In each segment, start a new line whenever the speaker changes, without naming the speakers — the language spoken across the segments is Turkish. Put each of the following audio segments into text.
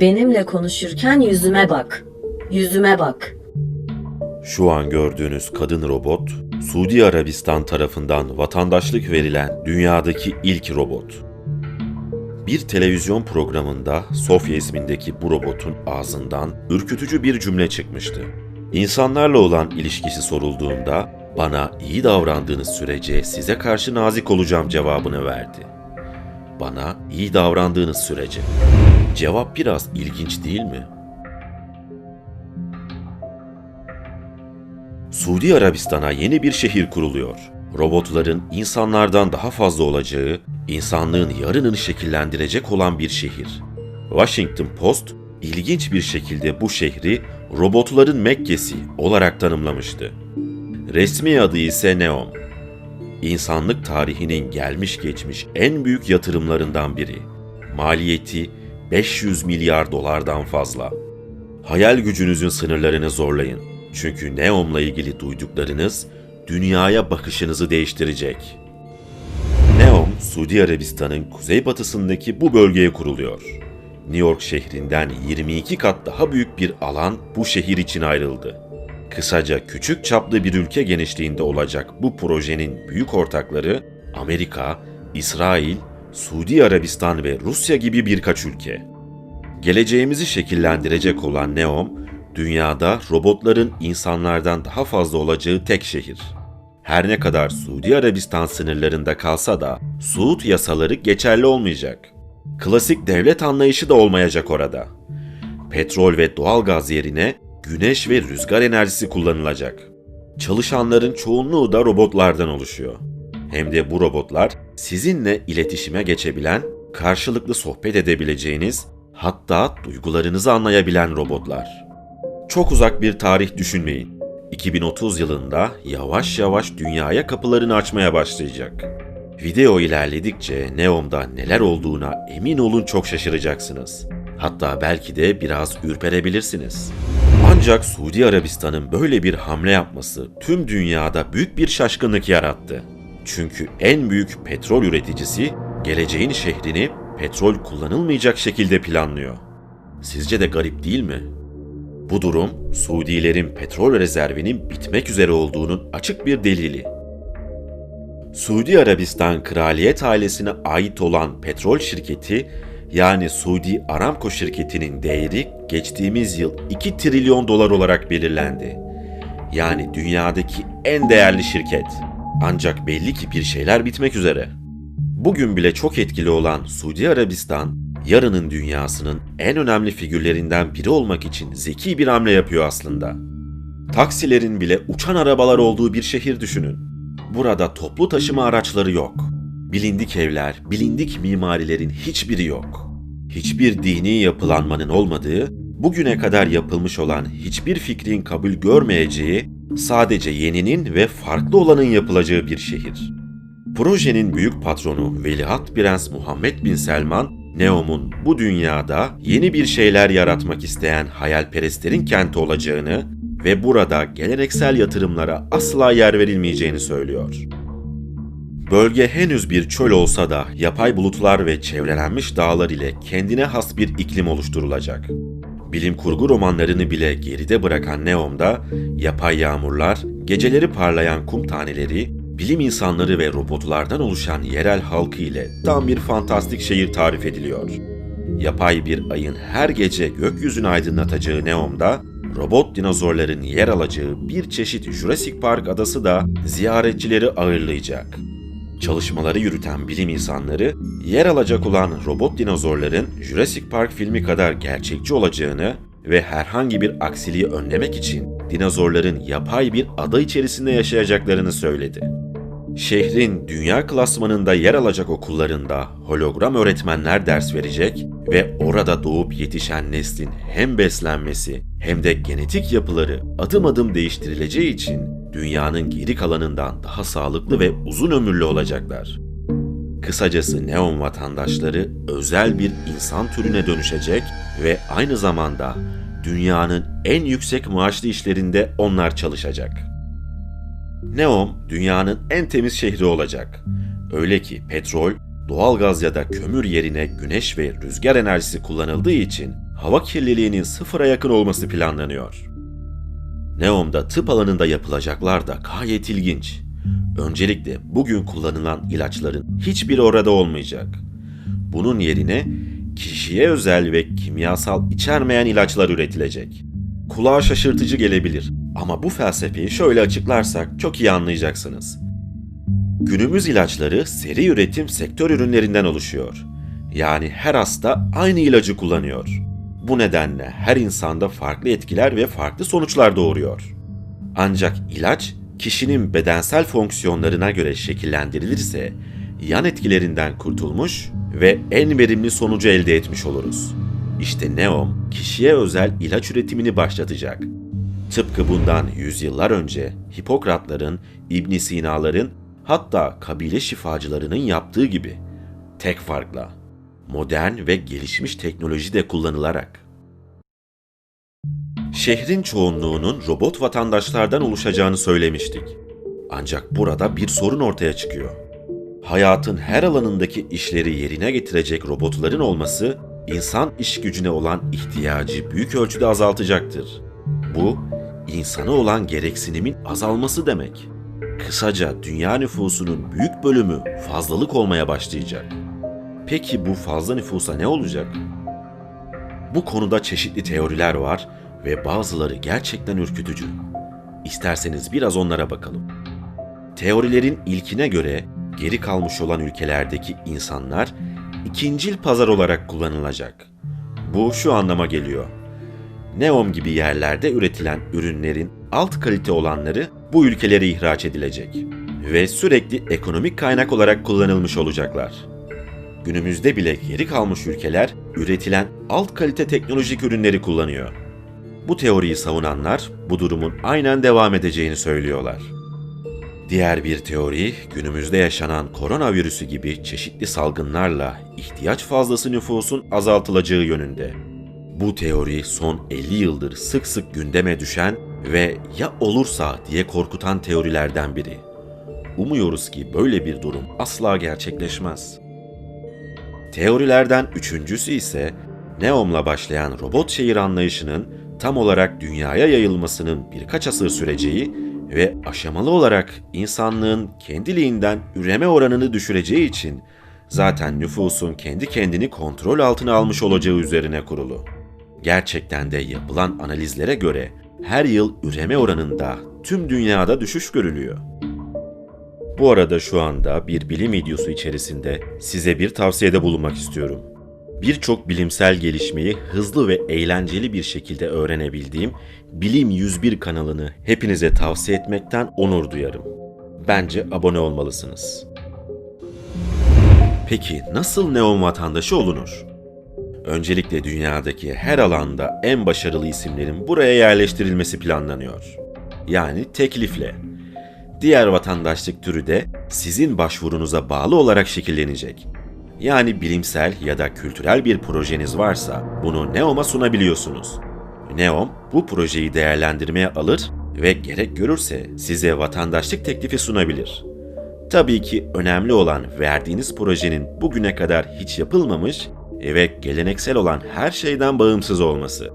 Benimle konuşurken yüzüme bak. Yüzüme bak.
Şu an gördüğünüz kadın robot, Suudi Arabistan tarafından vatandaşlık verilen dünyadaki ilk robot. Bir televizyon programında Sofya ismindeki bu robotun ağzından ürkütücü bir cümle çıkmıştı. İnsanlarla olan ilişkisi sorulduğunda bana iyi davrandığınız sürece size karşı nazik olacağım cevabını verdi. Bana iyi davrandığınız sürece. Cevap biraz ilginç değil mi? Suudi Arabistan'a yeni bir şehir kuruluyor. Robotların insanlardan daha fazla olacağı, insanlığın yarınını şekillendirecek olan bir şehir. Washington Post ilginç bir şekilde bu şehri robotların Mekke'si olarak tanımlamıştı. Resmi adı ise Neom. İnsanlık tarihinin gelmiş geçmiş en büyük yatırımlarından biri. Maliyeti 500 milyar dolardan fazla. Hayal gücünüzün sınırlarını zorlayın. Çünkü Neom'la ilgili duyduklarınız dünyaya bakışınızı değiştirecek. Neom, Suudi Arabistan'ın kuzeybatısındaki bu bölgeye kuruluyor. New York şehrinden 22 kat daha büyük bir alan bu şehir için ayrıldı. Kısaca küçük çaplı bir ülke genişliğinde olacak bu projenin büyük ortakları Amerika, İsrail, Suudi Arabistan ve Rusya gibi birkaç ülke. Geleceğimizi şekillendirecek olan Neom, dünyada robotların insanlardan daha fazla olacağı tek şehir. Her ne kadar Suudi Arabistan sınırlarında kalsa da Suud yasaları geçerli olmayacak. Klasik devlet anlayışı da olmayacak orada. Petrol ve doğalgaz yerine güneş ve rüzgar enerjisi kullanılacak. Çalışanların çoğunluğu da robotlardan oluşuyor. Hem de bu robotlar sizinle iletişime geçebilen, karşılıklı sohbet edebileceğiniz, hatta duygularınızı anlayabilen robotlar. Çok uzak bir tarih düşünmeyin. 2030 yılında yavaş yavaş dünyaya kapılarını açmaya başlayacak. Video ilerledikçe Neom'da neler olduğuna emin olun çok şaşıracaksınız. Hatta belki de biraz ürperebilirsiniz. Ancak Suudi Arabistan'ın böyle bir hamle yapması tüm dünyada büyük bir şaşkınlık yarattı. Çünkü en büyük petrol üreticisi geleceğin şehrini petrol kullanılmayacak şekilde planlıyor. Sizce de garip değil mi? Bu durum Suudilerin petrol rezervinin bitmek üzere olduğunun açık bir delili. Suudi Arabistan kraliyet ailesine ait olan petrol şirketi yani Suudi Aramco şirketinin değeri geçtiğimiz yıl 2 trilyon dolar olarak belirlendi. Yani dünyadaki en değerli şirket. Ancak belli ki bir şeyler bitmek üzere. Bugün bile çok etkili olan Suudi Arabistan, yarının dünyasının en önemli figürlerinden biri olmak için zeki bir hamle yapıyor aslında. Taksilerin bile uçan arabalar olduğu bir şehir düşünün. Burada toplu taşıma araçları yok. Bilindik evler, bilindik mimarilerin hiçbiri yok. Hiçbir dini yapılanmanın olmadığı, bugüne kadar yapılmış olan hiçbir fikrin kabul görmeyeceği, sadece yeninin ve farklı olanın yapılacağı bir şehir. Projenin büyük patronu Veliaht Prens Muhammed Bin Selman, Neom'un bu dünyada yeni bir şeyler yaratmak isteyen hayalperestlerin kenti olacağını ve burada geleneksel yatırımlara asla yer verilmeyeceğini söylüyor. Bölge henüz bir çöl olsa da yapay bulutlar ve çevrelenmiş dağlar ile kendine has bir iklim oluşturulacak. Bilim kurgu romanlarını bile geride bırakan Neom'da yapay yağmurlar, geceleri parlayan kum taneleri, bilim insanları ve robotlardan oluşan yerel halkı ile tam bir fantastik şehir tarif ediliyor. Yapay bir ayın her gece gökyüzünü aydınlatacağı Neom'da robot dinozorların yer alacağı bir çeşit Jurassic Park adası da ziyaretçileri ağırlayacak. Çalışmaları yürüten bilim insanları, yer alacak olan robot dinozorların Jurassic Park filmi kadar gerçekçi olacağını ve herhangi bir aksiliği önlemek için dinozorların yapay bir ada içerisinde yaşayacaklarını söyledi. Şehrin dünya klasmanında yer alacak okullarında hologram öğretmenler ders verecek ve orada doğup yetişen neslin hem beslenmesi hem de genetik yapıları adım adım değiştirileceği için dünyanın geri kalanından daha sağlıklı ve uzun ömürlü olacaklar. Kısacası Neon vatandaşları özel bir insan türüne dönüşecek ve aynı zamanda dünyanın en yüksek maaşlı işlerinde onlar çalışacak. Neom dünyanın en temiz şehri olacak. Öyle ki petrol, doğalgaz ya da kömür yerine güneş ve rüzgar enerjisi kullanıldığı için hava kirliliğinin sıfıra yakın olması planlanıyor. Neom'da tıp alanında yapılacaklar da gayet ilginç. Öncelikle bugün kullanılan ilaçların hiçbiri orada olmayacak. Bunun yerine kişiye özel ve kimyasal içermeyen ilaçlar üretilecek. Kulağa şaşırtıcı gelebilir ama bu felsefeyi şöyle açıklarsak çok iyi anlayacaksınız. Günümüz ilaçları seri üretim sektör ürünlerinden oluşuyor. Yani her hasta aynı ilacı kullanıyor. Bu nedenle her insanda farklı etkiler ve farklı sonuçlar doğuruyor. Ancak ilaç kişinin bedensel fonksiyonlarına göre şekillendirilirse yan etkilerinden kurtulmuş ve en verimli sonucu elde etmiş oluruz. İşte Neom kişiye özel ilaç üretimini başlatacak. Tıpkı bundan yüzyıllar önce Hipokratların, İbn Sina'ların hatta kabile şifacılarının yaptığı gibi. Tek farkla modern ve gelişmiş teknoloji de kullanılarak. Şehrin çoğunluğunun robot vatandaşlardan oluşacağını söylemiştik. Ancak burada bir sorun ortaya çıkıyor. Hayatın her alanındaki işleri yerine getirecek robotların olması insan iş gücüne olan ihtiyacı büyük ölçüde azaltacaktır. Bu insana olan gereksinimin azalması demek. Kısaca dünya nüfusunun büyük bölümü fazlalık olmaya başlayacak. Peki bu fazla nüfusa ne olacak? Bu konuda çeşitli teoriler var ve bazıları gerçekten ürkütücü. İsterseniz biraz onlara bakalım. Teorilerin ilkine göre geri kalmış olan ülkelerdeki insanlar ikincil pazar olarak kullanılacak. Bu şu anlama geliyor. Neom gibi yerlerde üretilen ürünlerin alt kalite olanları bu ülkelere ihraç edilecek ve sürekli ekonomik kaynak olarak kullanılmış olacaklar. Günümüzde bile geri kalmış ülkeler üretilen alt kalite teknolojik ürünleri kullanıyor. Bu teoriyi savunanlar bu durumun aynen devam edeceğini söylüyorlar. Diğer bir teori günümüzde yaşanan koronavirüsü gibi çeşitli salgınlarla ihtiyaç fazlası nüfusun azaltılacağı yönünde. Bu teori son 50 yıldır sık sık gündeme düşen ve ya olursa diye korkutan teorilerden biri. Umuyoruz ki böyle bir durum asla gerçekleşmez. Teorilerden üçüncüsü ise Neom'la başlayan robot şehir anlayışının tam olarak dünyaya yayılmasının birkaç asır süreceği ve aşamalı olarak insanlığın kendiliğinden üreme oranını düşüreceği için zaten nüfusun kendi kendini kontrol altına almış olacağı üzerine kurulu. Gerçekten de yapılan analizlere göre her yıl üreme oranında tüm dünyada düşüş görülüyor. Bu arada şu anda bir bilim videosu içerisinde size bir tavsiyede bulunmak istiyorum. Birçok bilimsel gelişmeyi hızlı ve eğlenceli bir şekilde öğrenebildiğim Bilim 101 kanalını hepinize tavsiye etmekten onur duyarım. Bence abone olmalısınız. Peki nasıl neon vatandaşı olunur? Öncelikle dünyadaki her alanda en başarılı isimlerin buraya yerleştirilmesi planlanıyor. Yani teklifle. Diğer vatandaşlık türü de sizin başvurunuza bağlı olarak şekillenecek. Yani bilimsel ya da kültürel bir projeniz varsa bunu Neom'a sunabiliyorsunuz. Neom bu projeyi değerlendirmeye alır ve gerek görürse size vatandaşlık teklifi sunabilir. Tabii ki önemli olan verdiğiniz projenin bugüne kadar hiç yapılmamış ve geleneksel olan her şeyden bağımsız olması.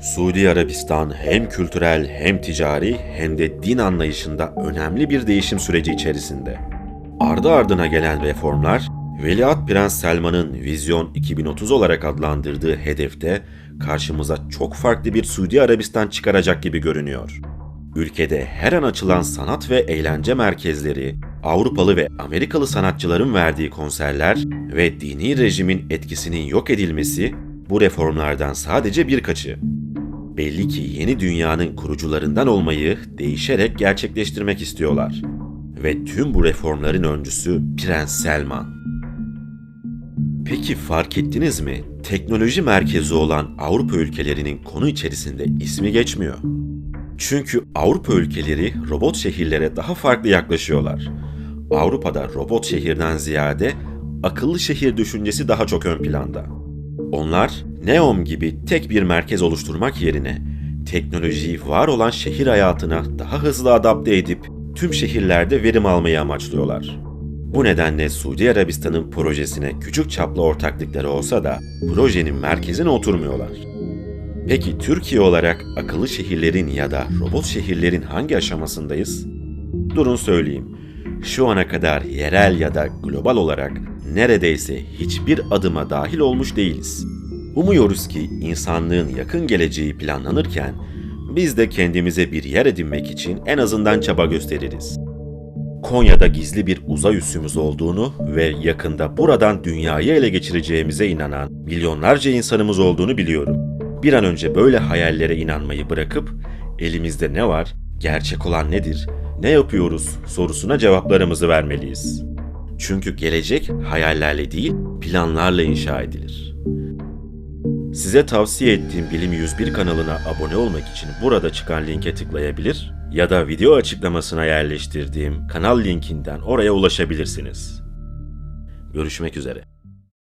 Suudi Arabistan hem kültürel hem ticari hem de din anlayışında önemli bir değişim süreci içerisinde. Ardı ardına gelen reformlar, Veliaht Prens Selman'ın Vizyon 2030 olarak adlandırdığı hedefte karşımıza çok farklı bir Suudi Arabistan çıkaracak gibi görünüyor. Ülkede her an açılan sanat ve eğlence merkezleri, Avrupalı ve Amerikalı sanatçıların verdiği konserler ve dini rejimin etkisinin yok edilmesi bu reformlardan sadece birkaçı. Belli ki yeni dünyanın kurucularından olmayı değişerek gerçekleştirmek istiyorlar. Ve tüm bu reformların öncüsü Prens Selman. Peki fark ettiniz mi? Teknoloji merkezi olan Avrupa ülkelerinin konu içerisinde ismi geçmiyor. Çünkü Avrupa ülkeleri robot şehirlere daha farklı yaklaşıyorlar. Avrupa'da robot şehirden ziyade akıllı şehir düşüncesi daha çok ön planda. Onlar Neom gibi tek bir merkez oluşturmak yerine teknolojiyi var olan şehir hayatına daha hızlı adapte edip tüm şehirlerde verim almayı amaçlıyorlar. Bu nedenle Suudi Arabistan'ın projesine küçük çaplı ortaklıkları olsa da projenin merkezine oturmuyorlar. Peki Türkiye olarak akıllı şehirlerin ya da robot şehirlerin hangi aşamasındayız? Durun söyleyeyim. Şu ana kadar yerel ya da global olarak neredeyse hiçbir adıma dahil olmuş değiliz. Umuyoruz ki insanlığın yakın geleceği planlanırken biz de kendimize bir yer edinmek için en azından çaba gösteririz. Konya'da gizli bir uzay üssümüz olduğunu ve yakında buradan dünyayı ele geçireceğimize inanan milyonlarca insanımız olduğunu biliyorum. Bir an önce böyle hayallere inanmayı bırakıp elimizde ne var, gerçek olan nedir, ne yapıyoruz sorusuna cevaplarımızı vermeliyiz. Çünkü gelecek hayallerle değil, planlarla inşa edilir. Size tavsiye ettiğim Bilim 101 kanalına abone olmak için burada çıkan linke tıklayabilir ya da video açıklamasına yerleştirdiğim kanal linkinden oraya ulaşabilirsiniz. Görüşmek üzere.